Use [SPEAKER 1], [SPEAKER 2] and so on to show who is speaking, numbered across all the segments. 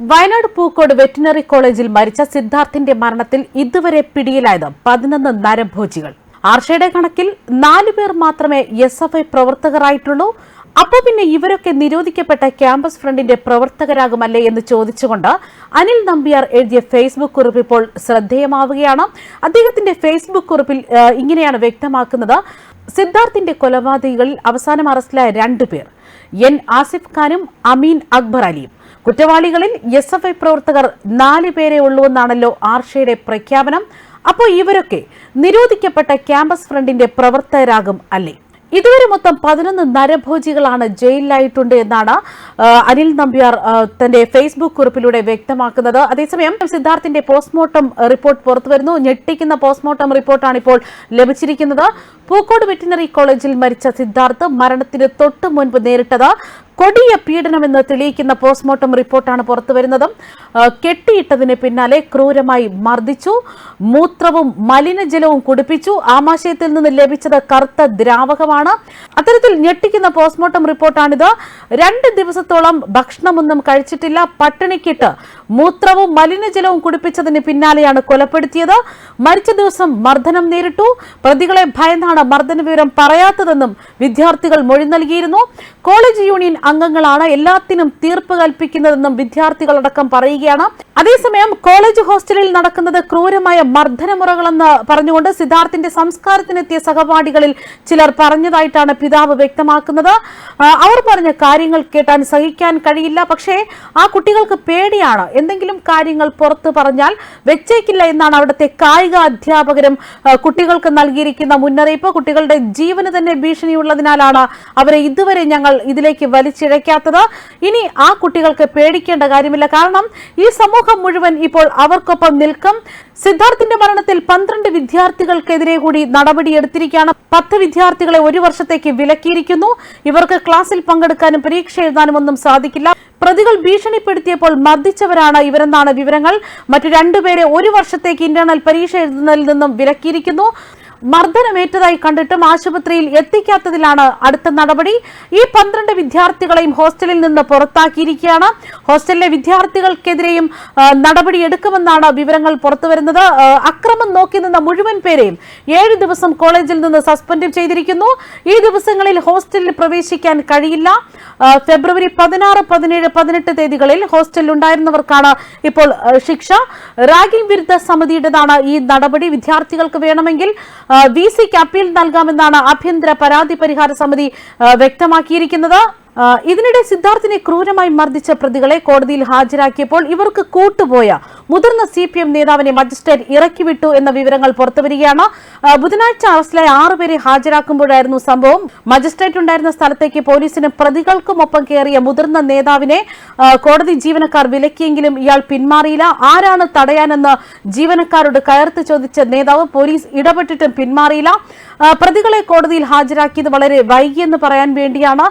[SPEAKER 1] Wayanad Pookode veterinary കോളേജിൽ മരിച്ച സിദ്ധാർത്ഥിന്റെ മരണത്തിൽ ഇതുവരെ പിടിയിലായത് പതിനൊന്ന് നരഭോജികൾ. ആർഷയുടെ കണക്കിൽ നാലു പേർ മാത്രമേ എസ് എഫ് ഐ പ്രവർത്തകരായിട്ടുള്ളൂ. അപ്പോൾ പിന്നെ ഇവരൊക്കെ നിരോധിക്കപ്പെട്ട ക്യാമ്പസ് ഫ്രണ്ടിന്റെ പ്രവർത്തകരാകുമല്ലേ എന്ന് ചോദിച്ചുകൊണ്ട് അനിൽ നമ്പ്യാർ എഴുതിയ ഫേസ്ബുക്ക് കുറിപ്പ് ഇപ്പോൾ ശ്രദ്ധേയമാവുകയാണ്. അദ്ദേഹത്തിന്റെ ഫേസ്ബുക്ക് കുറിപ്പിൽ ഇങ്ങനെയാണ് വ്യക്തമാക്കുന്നത്. സിദ്ധാർത്ഥിന്റെ കൊലപാതകങ്ങളിൽ അവസാനം അറസ്റ്റിലായ രണ്ടുപേർ എൻ ആസിഫ് ഖാനും അമീൻ അക്ബർ അലിയും. കുറ്റവാളികളിൽ എസ് എഫ് ഐ പ്രവർത്തകർ നാല് പേരെ ഉള്ളൂവെന്നാണല്ലോ ആർഷയുടെ പ്രഖ്യാപനം. അപ്പോൾ ഇവരൊക്കെ നിരോധിക്കപ്പെട്ട ക്യാമ്പസ് ഫ്രണ്ടിന്റെ പ്രവർത്തകരാകും അല്ലേ? ഇതുവരെ മൊത്തം പതിനൊന്ന് നരഭോജികളാണ് ജയിലിലായിട്ടുണ്ട് എന്നാണ് അനിൽ നമ്പ്യാർ തന്റെ ഫേസ്ബുക്ക് കുറിപ്പിലൂടെ വ്യക്തമാക്കുന്നത്. അതേസമയം സിദ്ധാർത്ഥിന്റെ പോസ്റ്റ്മോർട്ടം റിപ്പോർട്ട് പുറത്തുവരുന്നു ഞെട്ടിക്കുന്ന പോസ്റ്റ്മോർട്ടം റിപ്പോർട്ടാണ് ഇപ്പോൾ ലഭിച്ചിരിക്കുന്നത്. പൂക്കോട് വെറ്റിനറി കോളേജിൽ മരിച്ച സിദ്ധാർത്ഥ് മരണത്തിന് തൊട്ട് മുൻപ് നേരിട്ടത് കൊടിയ പീഡനമെന്ന് തെളിയിക്കുന്ന പോസ്റ്റ്മോർട്ടം റിപ്പോർട്ടാണ് പുറത്തുവരുന്നതും കെട്ടിയിട്ടതിന് പിന്നാലെ ക്രൂരമായി മർദ്ദിച്ചു മൂത്രവും മലിനജലവും കുടിപ്പിച്ചു. ആമാശയത്തിൽ നിന്ന് ലഭിച്ചത് കറുത്ത ദ്രാവകമാണ്. അത്തരത്തിൽ ഞെട്ടിക്കുന്ന പോസ്റ്റ്മോർട്ടം റിപ്പോർട്ടാണിത്. രണ്ട് ദിവസത്തോളം ഭക്ഷണമൊന്നും കഴിച്ചിട്ടില്ല. പട്ടിണിക്കിട്ട് മൂത്രവും മലിനജലവും കുടിപ്പിച്ചതിന് പിന്നാലെയാണ് കൊലപ്പെടുത്തിയത്. മരിച്ച ദിവസം മർദ്ദനം നേരിട്ടു. പ്രതികളെ ഭയന്നാണ് മർദ്ദന വിവരം പറയാത്തതെന്നും വിദ്യാർത്ഥികൾ മൊഴി നൽകിയിരുന്നു. കോളേജ് യൂണിയൻ അംഗങ്ങളാണ്. എല്ലാത്തിനും തീർപ്പ് കൽപ്പിക്കുന്നതെന്നും വിദ്യാർത്ഥികളടക്കം പറയുകയാണ്. അതേസമയം കോളേജ് ഹോസ്റ്റലിൽ നടക്കുന്നത് ക്രൂരമായ മർദ്ദനമുറകളെന്ന് പറഞ്ഞുകൊണ്ട് സിദ്ധാർത്ഥിന്റെ സംസ്കാരത്തിനെത്തിയ സഹപാഠികളിൽ ചിലർ പറഞ്ഞതായിട്ടാണ് പിതാവ് വ്യക്തമാക്കുന്നത്. അവർ പറഞ്ഞ കാര്യങ്ങൾ കേട്ടാൻ സഹിക്കാൻ കഴിയില്ല. പക്ഷേ ആ കുട്ടികൾക്ക് പേടിയാണ്. എന്തെങ്കിലും കാര്യങ്ങൾ പുറത്തു പറഞ്ഞാൽ വെച്ചേക്കില്ല എന്നാണ് അവിടുത്തെ കായിക അധ്യാപകരും കുട്ടികൾക്ക് നൽകിയിരിക്കുന്ന മുന്നറിയിപ്പ്. കുട്ടികളുടെ ജീവന് തന്നെ ഭീഷണിയുള്ളതിനാലാണ് അവരെ ഇതുവരെ ഞങ്ങൾ ഇതിലേക്ക് വലിച്ചിഴയ്ക്കാത്തത് ഇനി ആ കുട്ടികൾക്ക് പേടിക്കേണ്ട കാര്യമില്ല. കാരണം ഈ സമൂഹം മുഴുവൻ ഇപ്പോൾ അവർക്കൊപ്പം നിൽക്കും. സിദ്ധാർത്ഥിന്റെ മരണത്തിൽ പന്ത്രണ്ട് വിദ്യാർത്ഥികൾക്കെതിരെ കൂടി നടപടിയെടുത്തിരിക്കുകയാണ്. പത്ത് വിദ്യാർത്ഥികളെ ഒരു വർഷത്തേക്ക് വിലക്കിയിരിക്കുന്നു. ഇവർക്ക് ക്ലാസ്സിൽ പങ്കെടുക്കാനും പരീക്ഷ എഴുതാനും ഒന്നും സാധിക്കില്ല. പ്രതികൾ ഭീഷണിപ്പെടുത്തിയപ്പോൾ മർദ്ദിച്ചവരാണ് ഇവരെന്നാണ് വിവരങ്ങൾ. മറ്റു രണ്ടുപേരെ ഒരു വർഷത്തേക്ക് ഇന്റേണൽ പരീക്ഷ എഴുതുന്നതിൽ നിന്നും വിലക്കിയിരിക്കുന്നു. മർദ്ദനമേറ്റതായി കണ്ടിട്ടും ആശുപത്രിയിൽ എത്തിക്കാത്തതിലാണ് അടുത്ത നടപടി. ഈ പന്ത്രണ്ട് വിദ്യാർത്ഥികളെയും ഹോസ്റ്റലിൽ നിന്ന് പുറത്താക്കിയിരിക്കുകയാണ്. ഹോസ്റ്റലിലെ വിദ്യാർത്ഥികൾക്കെതിരെയും നടപടി എടുക്കുമെന്നാണ് വിവരങ്ങൾ പുറത്തുവരുന്നത്. അക്രമം നോക്കി നിന്ന മുഴുവൻ പേരെയും ഏഴ് ദിവസം കോളേജിൽ നിന്ന് സസ്പെൻഡ് ചെയ്തിരിക്കുന്നു. ഈ ദിവസങ്ങളിൽ ഹോസ്റ്റലിൽ പ്രവേശിക്കാൻ കഴിയില്ല. ഫെബ്രുവരി പതിനാറ് പതിനേഴ് പതിനെട്ട് തീയതികളിൽ ഹോസ്റ്റലിൽ ഉണ്ടായിരുന്നവർക്കാണ് ഇപ്പോൾ ശിക്ഷ. റാഗിംഗ് വിരുദ്ധ സമിതിയുടേതാണ് ഈ നടപടി. വിദ്യാർത്ഥികൾക്ക് വേണമെങ്കിൽ വി സിക്ക് അപ്പീൽ നൽകാമെന്നാണ് ആഭ്യന്തര പരാതി പരിഹാര സമിതി വ്യക്തമാക്കിയിരിക്കുന്നത്. ഇതിനിടെ സിദ്ധാർത്ഥിനെ ക്രൂരമായി മർദ്ദിച്ച പ്രതികളെ കോടതിയിൽ ഹാജരാക്കിയപ്പോൾ ഇവർക്ക് കൂട്ടുപോയ മുതിർന്ന സി പി എം നേതാവിനെ മജിസ്ട്രേറ്റ് ഇറക്കിവിട്ടു എന്ന വിവരങ്ങൾ പുറത്തുവരികയാണ്. ബുധനാഴ്ച അറസ്റ്റിലായ ആറുപേരെ ഹാജരാക്കുമ്പോഴായിരുന്നു സംഭവം. മജിസ്ട്രേറ്റ് ഉണ്ടായിരുന്ന സ്ഥലത്തേക്ക് പോലീസിന് പ്രതികൾക്കുമൊപ്പം കയറിയ മുതിർന്ന നേതാവിനെ കോടതി ജീവനക്കാർ വിലക്കിയെങ്കിലും ഇയാൾ പിന്മാറിയില്ല. ആരാണ് തടയാനെന്ന് ജീവനക്കാരോട് കയർത്ത് ചോദിച്ച നേതാവ് പോലീസ് ഇടപെട്ടിട്ടും പിന്മാറിയില്ല. പ്രതികളെ കോടതിയിൽ ഹാജരാക്കിയത് വളരെ വൈകിയെന്ന് പറയാൻ വേണ്ടിയാണ്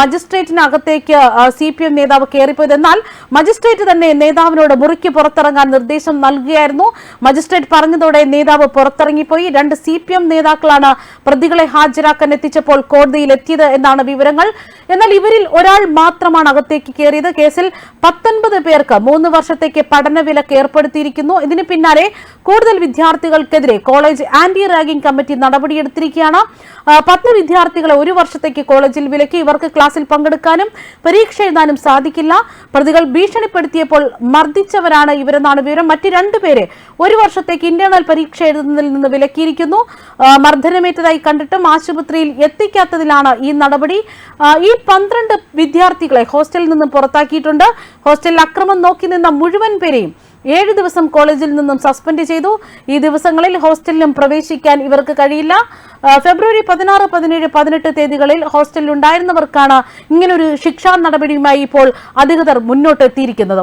[SPEAKER 1] മജിസ്ട്രേറ്റിനകത്തേക്ക് സി പി എം നേതാവ് കയറിപ്പോയത്. എന്നാൽ മജിസ്ട്രേറ്റ് തന്നെ നേതാവിനോട് മുറിക്ക് പുറത്തിറങ്ങാൻ നിർദ്ദേശം നൽകുകയായിരുന്നു. മജിസ്ട്രേറ്റ് പറഞ്ഞതോടെ നേതാവ് പുറത്തിറങ്ങിപ്പോയി. രണ്ട് സി പി എം നേതാക്കളാണ് പ്രതികളെ ഹാജരാക്കാൻ എത്തിച്ചപ്പോൾ കോടതിയിൽ എത്തിയത് എന്നാണ് വിവരങ്ങൾ. എന്നാൽ ഇവരിൽ ഒരാൾ മാത്രമാണ് അകത്തേക്ക് കയറിയത്. കേസിൽ പത്തൊൻപത് പേർക്ക് മൂന്ന് വർഷത്തേക്ക് പഠനവിലക്ക് ഏർപ്പെടുത്തിയിരിക്കുന്നു. ഇതിന് പിന്നാലെ കൂടുതൽ വിദ്യാർത്ഥികൾക്കെതിരെ കോളേജ് ആന്റി റാഗിംഗ് കമ്മിറ്റി നടപടിയെടുത്തിരിക്കുകയാണ്. പത്ത് വിദ്യാർത്ഥികളെ ഒരു വർഷത്തേക്ക് കോളേജിൽ വിലക്കി ഇവർക്ക് ക്ലാസ്സിൽ പങ്കെടുക്കാനും പരീക്ഷ എഴുതാനും സാധിക്കില്ല. പ്രതികൾ ഭീഷണിപ്പെടുത്തിയപ്പോൾ മർദ്ദിച്ചവരാണ് ഇവരെന്നാണ് വിവരം. മറ്റ് രണ്ടുപേരെ ഒരു വർഷത്തേക്ക് ഇന്റേണൽ പരീക്ഷ എഴുതുന്നതിൽ നിന്ന് വിലക്കിയിരിക്കുന്നു. മർദ്ദനമേറ്റതായി കണ്ടിട്ടും ആശുപത്രിയിൽ എത്തിക്കാത്തതിലാണ് ഈ നടപടി. ഈ പന്ത്രണ്ട് വിദ്യാർത്ഥികളെ ഹോസ്റ്റലിൽ നിന്നും പുറത്താക്കിയിട്ടുണ്ട്. ഹോസ്റ്റലിൽ അക്രമം നോക്കി നിന്ന മുഴുവൻ പേരെയും ഏഴ് ദിവസം കോളേജിൽ നിന്നും സസ്പെൻഡ് ചെയ്തു. ഈ ദിവസങ്ങളിൽ ഹോസ്റ്റലിലും പ്രവേശിക്കാൻ ഇവർക്ക് കഴിയില്ല. ഫെബ്രുവരി പതിനാറ് പതിനേഴ് പതിനെട്ട് തീയതികളിൽ ഹോസ്റ്റലിൽ ഉണ്ടായിരുന്നവർക്കാണ് ഇങ്ങനൊരു ശിക്ഷാ നടപടിയുമായി ഇപ്പോൾ അധികൃതർ മുന്നോട്ട് എത്തിയിരിക്കുന്നത്